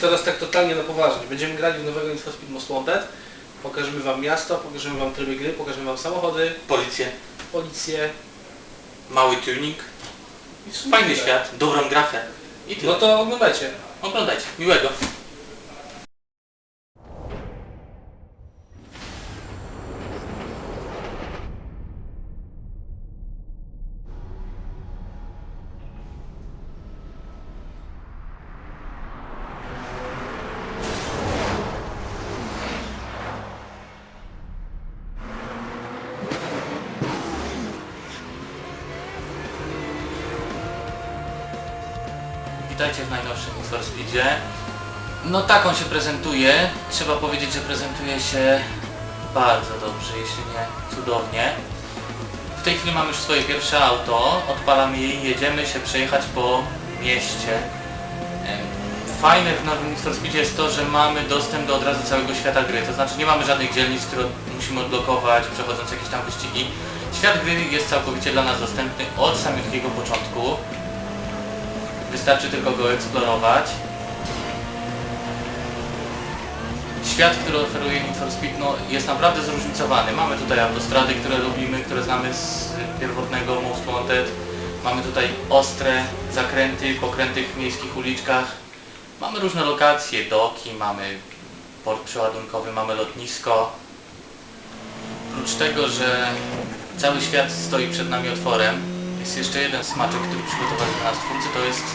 Teraz tak totalnie na poważnie. Będziemy grali w nowego Need for Speed Most Wanted. Pokażemy Wam miasto, pokażemy Wam tryby gry, pokażemy Wam samochody, Policję, policję mały tuning, i w sumie fajny tyle. świat, dobrą grafę. I tyle. No to oglądajcie. Oglądajcie, miłego. Witajcie w najnowszym Need for Speedzie. No tak on się prezentuje. Trzeba powiedzieć, że prezentuje się bardzo dobrze, jeśli nie cudownie. W tej chwili mamy już swoje pierwsze auto, odpalamy je i jedziemy się przejechać po mieście. Fajne w nowym Need for Speedzie jest to, że mamy dostęp do od razu całego świata gry. To znaczy nie mamy żadnych dzielnic, które musimy odblokować, przechodząc jakieś tam wyścigi. Świat gry jest całkowicie dla nas dostępny od samego początku. Wystarczy tylko go eksplorować. Świat, który oferuje Need for Speed no, jest naprawdę zróżnicowany. Mamy tutaj autostrady, które lubimy, które znamy z pierwotnego Most Wanted. Mamy tutaj ostre zakręty po krętych miejskich uliczkach. Mamy różne lokacje, doki, mamy port przeładunkowy, mamy lotnisko. Oprócz tego, że cały świat stoi przed nami otworem, jest jeszcze jeden smaczek, który przygotowali dla nas twórcy, to jest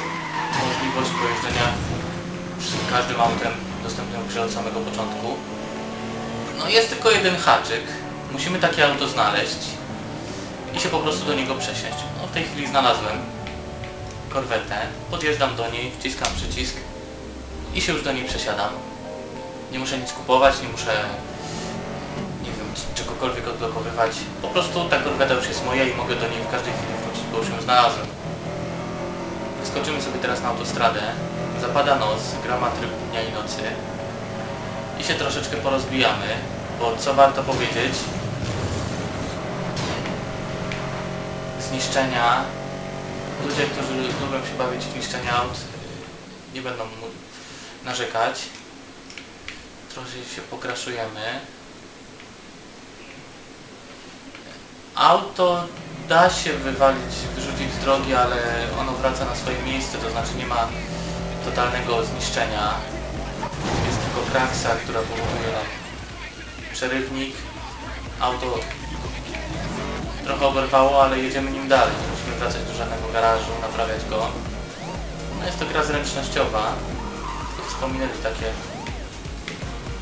możliwość pojeżdżenia każdym autem dostępnym w grze od samego początku. No jest tylko jeden haczyk. Musimy takie auto znaleźć i się po prostu do niego przesiąść. No w tej chwili znalazłem korwetę, podjeżdżam do niej, wciskam przycisk i się już do niej przesiadam. Nie muszę nic kupować, nie muszę nie wiem, czegokolwiek odblokowywać. Po prostu ta korweta już jest moja i mogę do niej w każdej chwili bo już ją znalazłem. Wyskoczymy sobie teraz na autostradę. Zapada noc, gra ma tryb dnia i nocy. I się troszeczkę porozbijamy, bo co warto powiedzieć, zniszczenia, ludzie, którzy lubią się bawić w niszczenie aut, nie będą narzekać. Trochę się pokraszujemy. Auto da się wywalić, wyrzucić z drogi, ale ono wraca na swoje miejsce, to znaczy nie ma totalnego zniszczenia. Jest tylko kraksa, która powoduje nam przerywnik. Auto trochę oberwało, ale jedziemy nim dalej. Nie musimy wracać do żadnego garażu, naprawiać go. No jest to gra zręcznościowa. Wspominali takie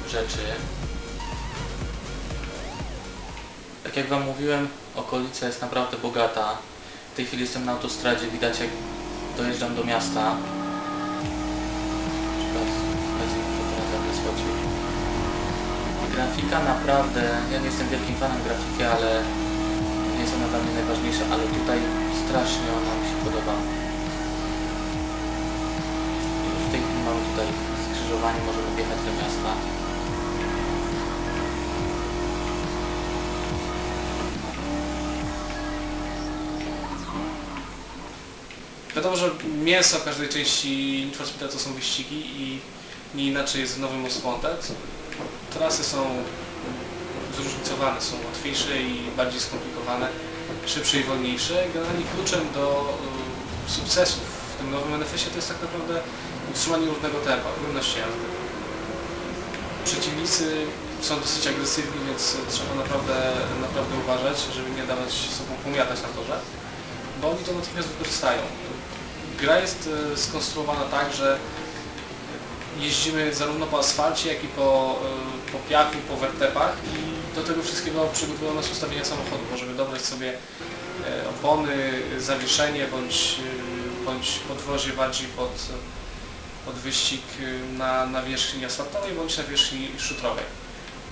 rzeczy. Tak jak Wam mówiłem, okolica jest naprawdę bogata. W tej chwili jestem na autostradzie, widać jak dojeżdżam do miasta. Grafika naprawdę, ja nie jestem wielkim fanem grafiki, ale nie jest ona dla mnie najważniejsza, ale tutaj strasznie ona mi się podoba. Już w tej chwili mamy tutaj skrzyżowanie, możemy wjechać do miasta. Wiadomo, że mięso każdej części Need to są wyścigi i nie inaczej jest w nowym Wanted. Trasy są zróżnicowane, są łatwiejsze i bardziej skomplikowane, szybsze i wolniejsze. Generalnie kluczem do y, sukcesów w tym nowym NFS-ie to jest tak naprawdę utrzymanie równego tempa, równość jazdy. Przeciwnicy są dosyć agresywni, więc trzeba naprawdę, naprawdę uważać, żeby nie dawać sobą pomiatać na torze, bo oni to natychmiast wykorzystają. Gra jest e, skonstruowana tak, że jeździmy zarówno po asfalcie, jak i po, e, po piachu, po wertepach i do tego wszystkiego przygotowano nas ustawienia samochodu. Możemy dobrać sobie e, opony, zawieszenie bądź, bądź podwozie bardziej pod, pod wyścig e, na nawierzchni asfaltowej bądź nawierzchni szutrowej.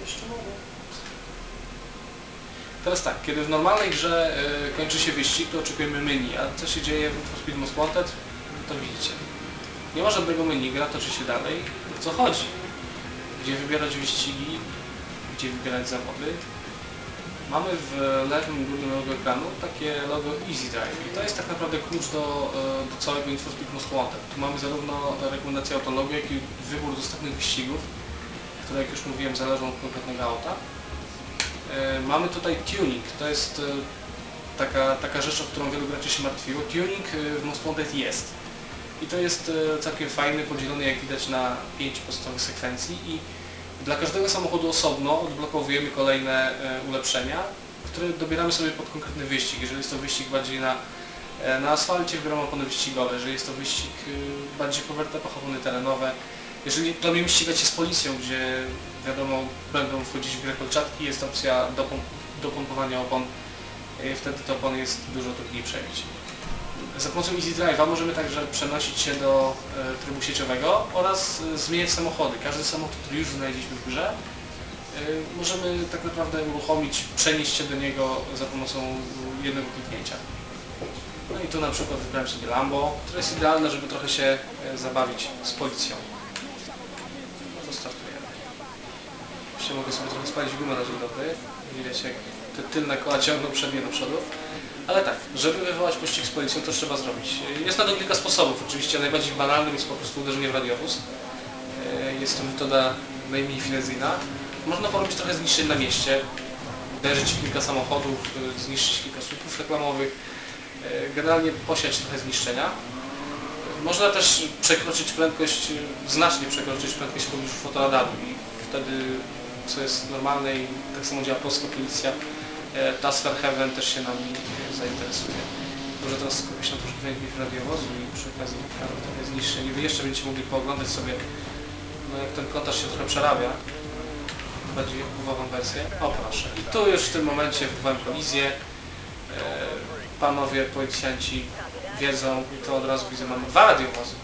Jeszcze mogę. Teraz tak, kiedy w normalnej grze e, kończy się wyścig, to oczekujemy menu, a co się dzieje w Speed Most Wanted, to widzicie. Nie ma żadnego menu, gra toczy się dalej. O co chodzi? Gdzie wybierać wyścigi, gdzie wybierać zawody. Mamy w lewym górnym rogu ekranu takie logo Easy Drive i to jest tak naprawdę klucz do, e, do całego InfoSpeed Most Wanted. Tu mamy zarówno rekomendację autologu, jak i wybór dostępnych wyścigów, które jak już mówiłem zależą od konkretnego auta. E, Mamy tutaj tuning, to jest e, taka, taka rzecz, o którą wielu graczy się martwiło. Tuning e, w Wanted jest. I to jest całkiem fajny, podzielony jak widać na pięć podstawowych sekwencji i dla każdego samochodu osobno odblokowujemy kolejne ulepszenia, które dobieramy sobie pod konkretny wyścig. Jeżeli jest to wyścig bardziej na, na asfalcie, wybieramy opony wyścigowe. Jeżeli jest to wyścig bardziej po wertepach, opony terenowe. Jeżeli planujemy ścigać się z policją, gdzie wiadomo będą wchodzić w grę kolczatki, jest opcja dopom dopompowania opon. E, Wtedy te opony jest dużo trudniej przebić. Za pomocą Easy Drive'a możemy także przenosić się do e, trybu sieciowego oraz e, zmieniać samochody. Każdy samochód, który już znaleźliśmy w grze, e, możemy tak naprawdę uruchomić, przenieść się do niego za pomocą jednego kliknięcia. No i tu na przykład wybrałem sobie Lambo, które jest idealne, żeby trochę się e, zabawić z policją. No to startujemy. Mogę sobie trochę spalić gumę na dzień dobry. Widać jak te tylne koła ciągną przednie do przodu. Ale tak, żeby wywołać pościg z policją, to trzeba zrobić. Jest na to kilka sposobów. Oczywiście najbardziej banalnym jest po prostu uderzenie w radiowóz. E, Jest to metoda najmniej finezyjna. Można porobić trochę zniszczeń na mieście, uderzyć kilka samochodów, e, zniszczyć kilka słupów reklamowych, e, generalnie posiać trochę zniszczenia. Można też przekroczyć prędkość, znacznie przekroczyć prędkość pobliżu fotoradaru i wtedy, co jest normalne i tak samo działa polska policja, e, Task Heaven też się nami e, zainteresuje. Może teraz skupię się na jakiegoś radiowozu i przy okazji trochę zniszczeń. I Wy jeszcze będziecie mogli pooglądać sobie, no jak ten kontarz się trochę przerabia. Bardziej wpływową wersję. O proszę. I tu już w tym momencie wpływam kolizję. E, Panowie policjanci wiedzą i to od razu widzę, mamy dwa radiowozy.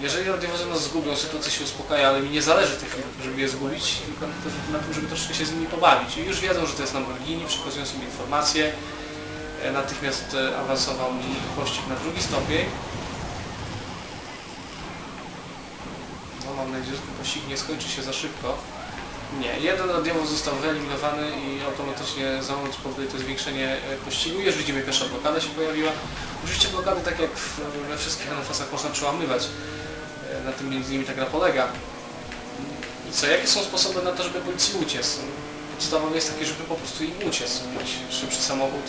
Jeżeli radiowozy nas zgubią, sytuacja się uspokaja, ale mi nie zależy chwili, żeby je zgubić, tylko na, tym, żeby troszeczkę się z nimi pobawić. I już wiedzą, że to jest Lamborghini, przekazują sobie informacje. E, Natychmiast e, awansował mi pościg na drugi stopień. No mam nadzieję, że ten pościg nie skończy się za szybko. Nie, jeden radiowóz został wyeliminowany i automatycznie za moment powoduje to zwiększenie e, pościgu. Już widzimy, pierwsza blokada się pojawiła. Oczywiście blokady, tak jak w- we wszystkich NFS-ach, można przełamywać. E, Na tym między innymi ta gra polega. I co, jakie są sposoby na to, żeby policji uciec? Podstawowe jest takie, żeby po prostu im uciec, mieć szybszy samochód,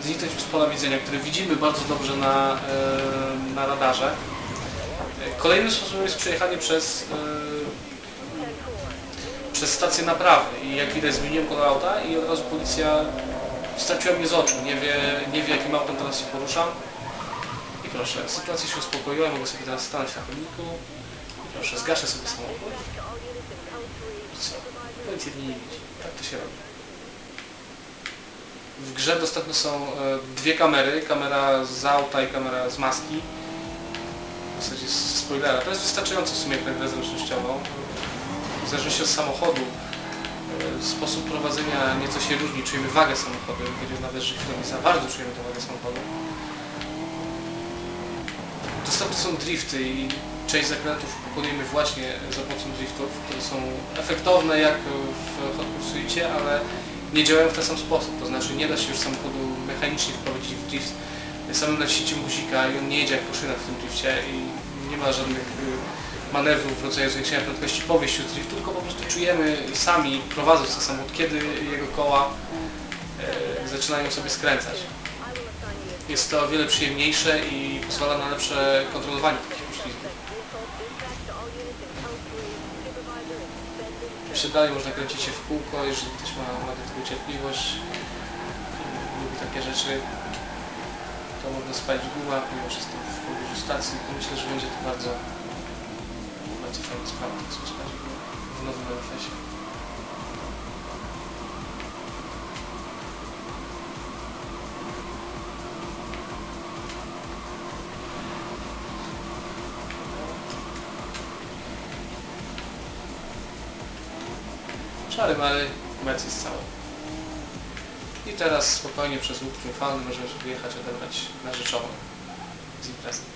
e, zniknąć z pola widzenia, który widzimy bardzo dobrze na, e, na radarze. E, Kolejnym sposobem jest przejechanie przez, e, przez stację naprawy i jak widać zmieniłem kolor auta i od razu policja straciła mnie z oczu, nie wie, nie wie jakim autem teraz się poruszam. I proszę, sytuacja się uspokoiła, mogę sobie teraz stanąć na chodniku. I proszę, zgaszę sobie samochód. I co? Policja mnie nie widzi. Tak to się robi. W grze dostępne są e, dwie kamery, kamera z auta i kamera z maski. W zasadzie spoilera. To jest wystarczająco w sumie jak na grę zręcznościową. W zależności od samochodu e, sposób prowadzenia nieco się różni. Czujemy wagę samochodu. Powiedział nawet, że chwilami za bardzo czujemy tę wagę samochodu. Dostępne są drifty i część zakrętów pokonujemy właśnie za pomocą driftów, które są efektowne jak w Hot Pursuitie, ale nie działają w ten sam sposób. To znaczy nie da się już samochodu mechanicznie wprowadzić w drift samym naciśnięciem guzika i on nie jedzie jak maszyna w tym drifcie i nie ma żadnych y, manewrów w rodzaju zwiększenia prędkości po wyjściu z driftu, tylko po prostu czujemy sami prowadząc ten samochód, kiedy jego koła e, zaczynają sobie skręcać. Jest to o wiele przyjemniejsze i pozwala na lepsze kontrolowanie takich poślizgów. Jeszcze dalej można kręcić się w kółko, jeżeli ktoś ma, ma do tego cierpliwość i lubi takie rzeczy, to można spalić gumę, ponieważ jestem w pobliżu stacji, to myślę, że będzie to bardzo, tak sobie spalić gumę w nowym LFS-ie. Szary mały mecz jest cały. I teraz spokojnie przez łuk triumfalny możemy wyjechać odebrać narzeczoną z imprezy.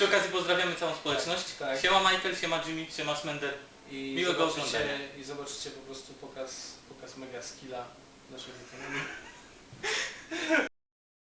Przy okazji pozdrawiamy całą społeczność. Tak. Siema Michael, siema Jimmy, siema Smender. I Miłego zobaczycie, oglądania. I zobaczycie po prostu pokaz, pokaz mega skilla naszej ekonomii.